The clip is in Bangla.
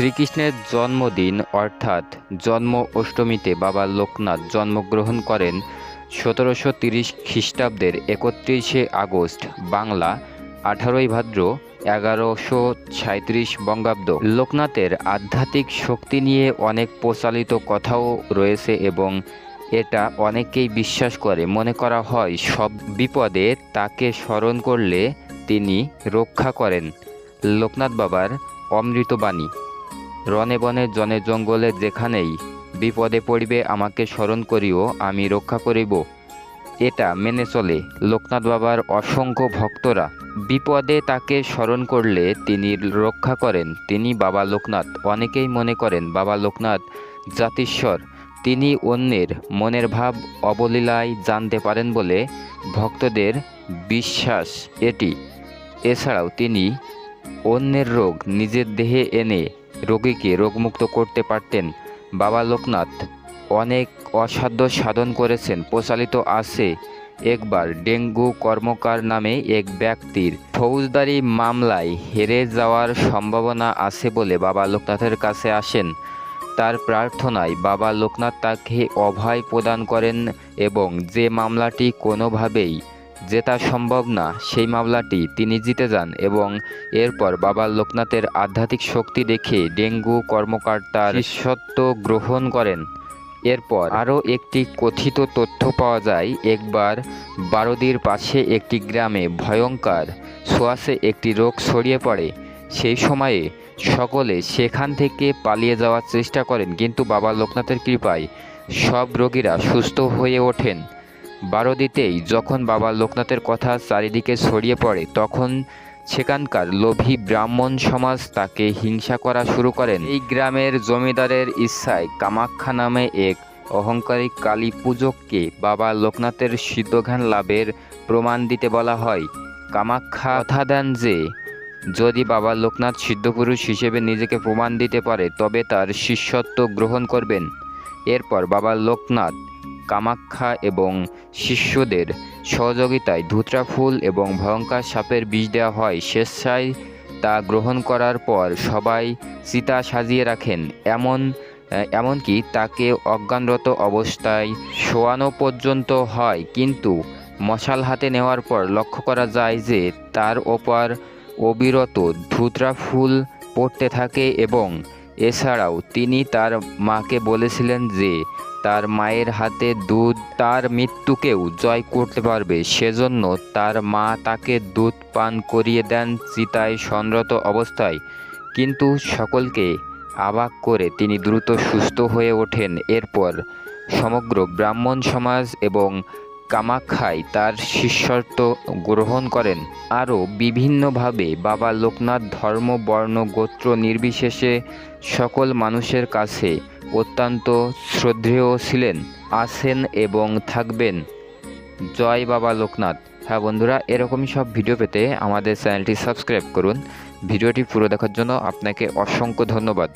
শ্রীকৃষ্ণের জন্মদিন, অর্থাৎ জন্ম অষ্টমীতে বাবা লোকনাথ জন্মগ্রহণ করেন সতেরোশো তিরিশ খ্রিস্টাব্দের একত্রিশে আগস্ট, বাংলা, আঠারোই ভাদ্র, এগারোশো সাঁত্রিশ বঙ্গাব্দ। লোকনাথের আধ্যাত্মিক শক্তি নিয়ে অনেক প্রচালিত কথাও রয়েছে এবং এটা অনেকেই বিশ্বাস করে। মনে করা হয়, সব বিপদে তাকে স্মরণ করলে তিনি রক্ষা করেন। লোকনাথ বাবার অমৃতবাণী। রনে বনে জনে জঙ্গলে যেখানেই বিপদে পড়িবে আমাকে স্মরণ করিও, আমি রক্ষা করিব। এটা মেনে চলে লোকনাথ বাবার অসংখ্য ভক্তরা। বিপদে তাকে স্মরণ করলে তিনি রক্ষা করেন। তিনি বাবা লোকনাথ। অনেকেই মনে করেন, বাবা লোকনাথ জাতিস্বর। তিনি অন্যের মনের ভাব অবলীলায় জানতে পারেন বলে ভক্তদের বিশ্বাস এটি। এছাড়াও তিনি অন্যের রোগ নিজের দেহে এনে রোগীকে রোগমুক্ত করতে পারতেন। বাবা লোকনাথ অনেক অসাধ্য সাধন করেছেন, প্রচালিত আছে। একবার ডেঙ্গু কর্মকার নামে এক ব্যক্তির ফৌজদারি মামলায় হেরে যাওয়ার সম্ভাবনা আছে বলে বাবা লোকনাথের কাছে আসেন। তার প্রার্থনায় বাবা লোকনাথ তাকে অভয় প্রদান করেন এবং যে মামলাটি কোনোভাবেই জেতা সম্ভব না সেই মামলাটি তিনি জিতে যান এবং এরপর বাবা লোকনাথের আধ্যাত্মিক শক্তি দেখে ডেঙ্গু কর্মকর্তার শিষ্যত্ব গ্রহণ করেন। এরপর আরও একটি কথিত তথ্য পাওয়া যায় একবার বারদির পাশে একটি গ্রামে ভয়ঙ্কর সোয়াশে একটি রোগ ছড়িয়ে পড়ে। সেই সময়ে সকলে সেখান থেকে পালিয়ে যাওয়ার চেষ্টা করেন কিন্তু বাবা লোকনাথের কৃপায় সব রোগীরা সুস্থ হয়ে ওঠেন। বারোদিতেই যখন বাবা লোকনাথের কথা চারিদিকে ছড়িয়ে পড়ে, তখন সেখানকার লোভী ব্রাহ্মণ সমাজ তাকে হিংসা করা শুরু করেন। এই গ্রামের জমিদারের ইচ্ছায় কামাখ্যা নামে এক অহংকারী কালী পূজককে বাবা লোকনাথের সিদ্ধজ্ঞান লাভের প্রমাণ দিতে বলা হয়। কামাখ্যা কথা দেন যে, যদি বাবা লোকনাথ সিদ্ধপুরুষ হিসেবে নিজেকে প্রমাণ দিতে পারে, তবে তার শিষ্যত্ব গ্রহণ করবেন। এরপর বাবা লোকনাথ কামাখ্যা এবং শিষ্যদের সহযোগিতায় ধুতরা ফুল এবং ভয়ঙ্কর সাপের বীজ দেওয়া হয়। স্বেচ্ছায় তা গ্রহণ করার পর সবাই চিতা সাজিয়ে রাখেন। এমন এমনকি তাকে অজ্ঞানরত অবস্থায় শোয়ানো পর্যন্ত হয়। কিন্তু মশাল হাতে নেওয়ার পর লক্ষ্য করা যায় যে তার ওপর অবিরত ধুতরা ফুল পড়তে থাকে এবং এছাড়াও তিনি তার মাকে বলেছিলেন যে তার মায়ের হাতে দুধ, তার মৃত্যুকেও জয় করতে পারবে। সেজন্য তার মা তাকে দুধ পান করিয়ে দেন চিতায় সনরত অবস্থায়। কিন্তু সকলকে আবাক করে তিনি দ্রুত সুস্থ হয়ে ওঠেন। এরপর সমগ্র ব্রাহ্মণ সমাজ এবং কামাখ্যায় তার শিষ্যত্ব গ্রহণ করেন। আরও বিভিন্নভাবে বাবা লোকনাথ ধর্ম, বর্ণ, গোত্র নির্বিশেষে সকল মানুষের কাছে অত্যন্ত শ্রদ্ধেয় ছিলেন, আছেন এবং থাকবেন। জয় বাবা লোকনাথ। হ্যাঁ বন্ধুরা, এরকমই সব ভিডিও পেতে আমাদের চ্যানেলটি সাবস্ক্রাইব করুন। ভিডিওটি পুরো দেখার জন্য আপনাকে অসংখ্য ধন্যবাদ।